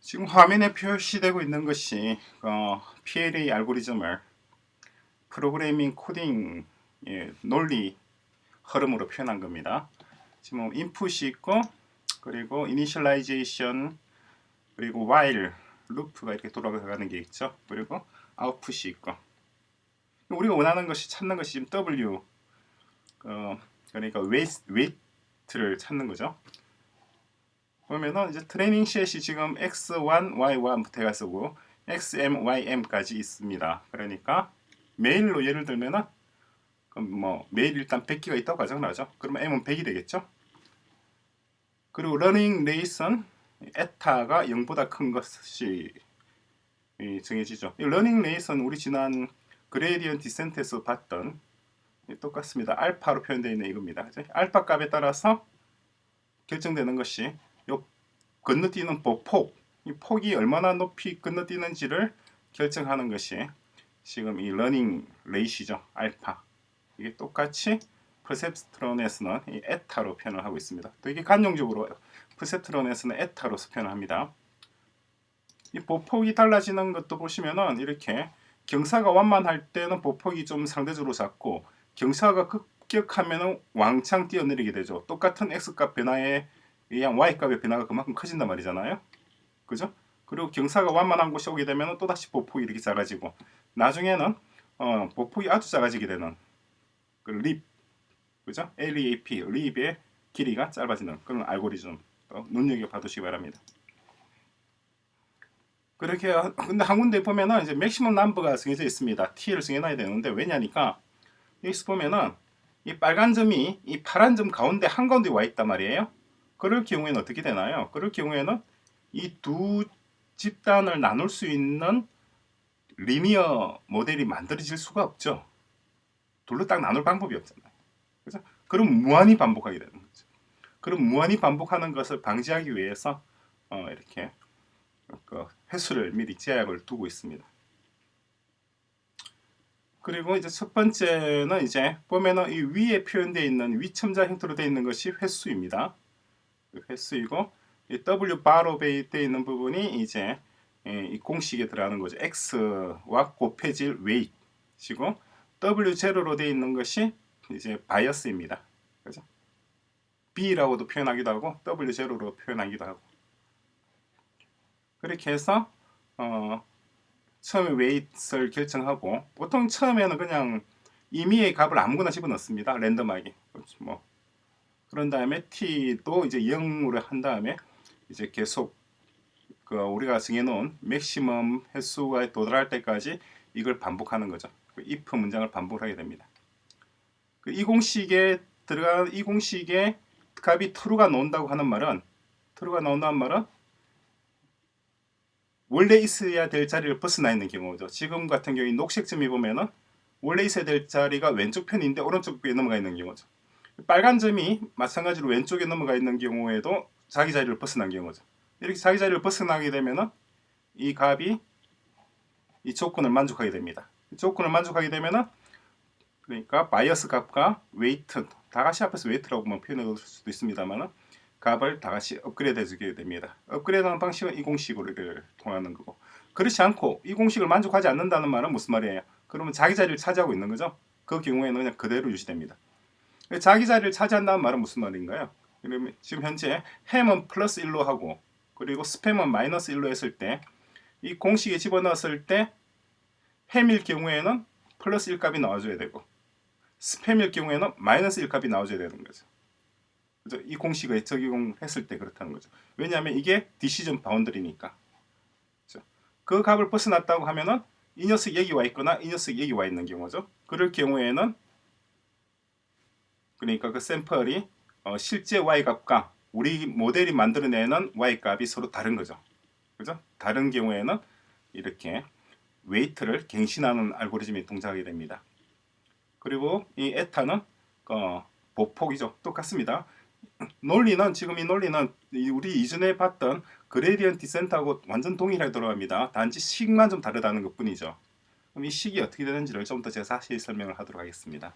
지금 화면에 표시되고 있는 것이 어, PLA 알고리즘을 프로그래밍 코딩 예, 논리 흐름으로 표현한 겁니다. 지금 인풋이 있고 그리고 이니셜라이제이션 그리고 while 루프가 이렇게 돌아가는 게 있죠. 그리고 아웃풋이 있고 우리가 원하는 것이 찾는 것이 지금 W 어, 그러니까 웨이트를 찾는 거죠. 보면은 이제 트레이닝 셋이 지금 x1, y1부터 해가지고 xm, ym까지 있습니다. 그러니까 메일로 예를 들면은 그럼 뭐 메일 일단 100개가 있다고 가정하죠. 그러면 m은 100이 되겠죠. 그리고 러닝 레이슨 에타가 0보다 큰 것이 이 정해지죠. 이 러닝 레이슨 우리 지난 그레디언 디센트에서 봤던 이 똑같습니다. 알파로 표현되어 있는 이겁니다. 알파 값에 따라서 결정되는 것이 요 건너뛰는 보- 폭, 이 폭이 얼마나 높이 건너뛰는지를 결정하는 것이 지금 이 러닝 레이시죠. 알파. 이게 똑같이 퍼셉트론에서는 이 에타로 표현을 하고 있습니다. 또 이게 간용적으로 퍼셉트론에서는 에타로서 표현을 합니다. 이 보폭이 달라지는 것도 보시면은 이렇게 경사가 완만할 때는 보폭이 좀 상대적으로 작고 경사가 급격하면은 왕창 뛰어내리게 되죠. 똑같은 x 값 변화에 의한 y 값의 변화가 그만큼 커진단 말이잖아요. 그죠? 그리고 경사가 완만한 곳이 오게 되면 또 다시 보폭이 이렇게 작아지고 나중에는 어, 보폭이 아주 작아지게 되는 그 립, 그죠? LEAP, 립의 길이가 짧아지는 그런 알고리즘 또 눈여겨 봐두시기 바랍니다. 그렇게 하- 근데 한 군데 보면은 이제 맥시멈 넘버가 정해져 있습니다. t를 정해놔야 되는데 왜냐니까 여기서 보면은 이 빨간 점이 이 파란 점 가운데 한 가운데 와 있단 말이에요. 그럴 경우에는 어떻게 되나요? 그럴 경우에는 이 두 집단을 나눌 수 있는 리니어 모델이 만들어질 수가 없죠. 둘로 딱 나눌 방법이 없잖아요. 그래서 그럼 무한히 반복하게 되는 거죠. 그럼 무한히 반복하는 것을 방지하기 위해서 어, 이렇게 그 횟수를 미리 제약을 두고 있습니다. 그리고 이제 첫 번째는 이제 보면은 이 위에 표현되어 있는 위첨자 형태로 되어 있는 것이 횟수입니다. 그 횟수이고 이 W 바로 되어 있는 부분이 이제 예, 이 공식에 들어가는 거죠. X와 곱해질 weight이고 W 제로로 되어 있는 것이 이제 바이어스입니다. 그죠? B라고도 표현하기도 하고 W 제로로 표현하기도 하고 그렇게 해서 어, 처음에 웨이트를 결정하고 보통 처음에는 그냥 임의의 값을 아무거나 집어넣습니다. 랜덤하게. 뭐 그런 다음에 t도 이제 0으로 한 다음에 이제 계속 그 우리가 정해놓은 맥시멈 횟수가 도달할 때까지 이걸 반복하는 거죠. 그 if 문장을 반복하게 됩니다. 그 이 공식에 들어간 이 공식에 값이 true가 나온다고 하는 말은 true가 나온다는 말은 원래 있어야 될 자리를 벗어나 있는 경우죠. 지금 같은 경우 이 녹색점이 보면은 원래 있어야 될 자리가 왼쪽 편인데 오른쪽에 넘어가 있는 경우죠. 빨간 점이 마찬가지로 왼쪽에 넘어가 있는 경우에도 자기 자리를 벗어난 경우죠. 이렇게 자기 자리를 벗어나게 되면은 이 값이 이 조건을 만족하게 됩니다. 이 조건을 만족하게 되면은 그러니까 바이어스 값과 웨이트 다 같이 앞에서 웨이트라고만 표현해 줄 수도 있습니다만은 값을 다 같이 업그레이드 해주게 됩니다. 업그레이드하는 방식은 이 이를 통하는 거고 그렇지 않고 이 공식을 만족하지 않는다는 말은 무슨 말이에요? 그러면 자기 자리를 차지하고 있는 거죠. 그 경우에는 그냥 그대로 유지됩니다. 자기 자리를 차지한다는 말은 무슨 말인가요? 그러면 지금 현재 햄은 플러스 1로 하고 그리고 스팸은 마이너스 1로 했을 때 이 공식에 집어넣었을 때 햄일 경우에는 플러스 1 값이 나와줘야 되고 스팸일 경우에는 마이너스 1 값이 나와줘야 되는 거죠. 이 공식을 적용했을 때 그렇다는 거죠. 왜냐하면 이게 디시전 바운더리니까. 그죠? 그 값을 벗어났다고 하면은 이 녀석 여기 와 있거나 이 녀석 여기 와 있는 경우죠. 그럴 경우에는 그러니까 그 샘플이 어, 실제 y 값과 우리 모델이 만들어내는 y 값이 서로 다른 거죠. 그죠? 다른 경우에는 이렇게 웨이트를 갱신하는 알고리즘이 동작하게 됩니다. 그리고 이 에타는 어, 보폭이죠. 똑같습니다. 논리는 지금 이 논리는 이 우리 이전에 봤던 그레디언트 디센트하고 완전 동일하게 돌아갑니다. 단지 식만 좀 다르다는 것뿐이죠. 그럼 이 식이 어떻게 되는지를 좀 더 제가 자세히 설명을 하도록 하겠습니다.